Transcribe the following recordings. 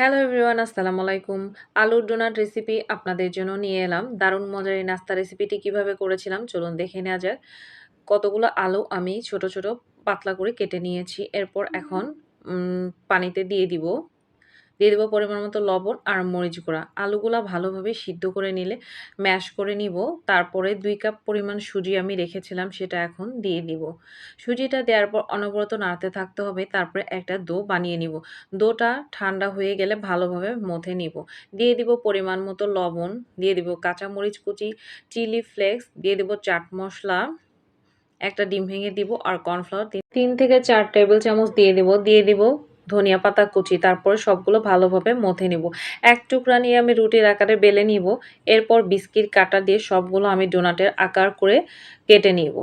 Hello everyone আসসালামু আলাইকুম আলুর ডোনাট রেসিপি আপনাদের জন্য নিয়ে এলাম। দারুণ মজার এই নাস্তা রেসিপিটি কীভাবে করেছিলাম চলুন দেখে নেওয়া যাক। কতগুলো আলু আমি ছোট ছোট পাতলা করে কেটে নিয়েছি। এরপর এখন পানিতে দিয়ে দিব। দিয়ে দেবো পরিমাণ মতো লবণ আর মরিচ গুঁড়া। আলুগুলা ভালোভাবে সিদ্ধ করে নিলে ম্যাশ করে নিব। তারপরে দুই কাপ পরিমাণ সুজি আমি রেখেছিলাম, সেটা এখন দিয়ে দিব। সুজিটা দেওয়ার পর অনবরত নাড়তে থাকতে হবে, তারপরে একটা দো বানিয়ে নিব। দোটা ঠান্ডা হয়ে গেলে ভালোভাবে মথে নিব। দিয়ে দিব পরিমাণ মতো লবণ, দিয়ে দিব কাঁচামরিচ কুচি, চিলি ফ্লেক্স, দিয়ে দিব চাট মশলা, একটা ডিম ভেঙে দিব আর কর্নফ্লাওয়ার তিন থেকে চার টেবিল চামচ দিয়ে দিব। দিয়ে দিব ধনিয়া পাতা, কুচি, তারপরে সবগুলো ভালোভাবে মথে নিব। এক টুকরা নিয়ে আমি রুটির আকারে বেলে নিব। এরপর বিস্কিট, কাটা দিয়ে সবগুলো আমি ডোনাটের আকার করে কেটে নিব।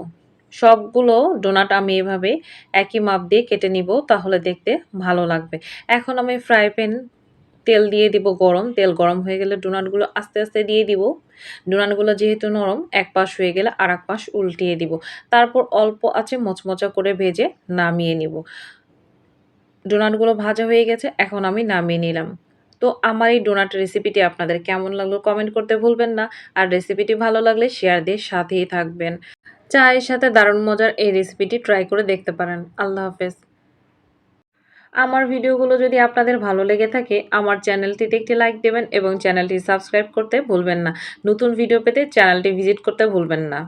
সবগুলো ডোনাট আমি এভাবে একই মাপ দিয়ে কেটে নিব, তাহলে দেখতে ভালো লাগবে। এখন আমি ফ্রাই প্যান তেল দিয়ে দিব গরম। তেল গরম হয়ে গেলে ডোনাটগুলো আস্তে আস্তে দিয়ে দিব। ডোনাটগুলো যেহেতু নরম, এক পাশ হয়ে গেলে আর এক পাশ উল্টিয়ে দিব। তারপর অল্প আছে মচমচা করে ভেজে নামিয়ে নিব। ডোনাটগুলো ভাজা হয়ে গেছে, এখন আমি নামিয়ে নিলাম। তো আমার এই ডোনাট রেসিপিটি আপনাদের কেমন লাগল কমেন্ট করতে ভুলবেন না, আর রেসিপিটি ভালো লাগলে শেয়ার দিয়ে সাথেই থাকবেন। চায়ের সাথে দারুণ মজার এই রেসিপিটি ট্রাই করে দেখতে পারেন। আল্লাহ হাফেজ। আমার ভিডিওগুলো যদি আপনাদের ভালো লেগে থাকে, আমার চ্যানেলটিতে একটি লাইক দেবেন এবং চ্যানেলটি সাবস্ক্রাইব করতে ভুলবেন না। নতুন ভিডিও পেতে চ্যানেলটি ভিজিট করতে ভুলবেন না।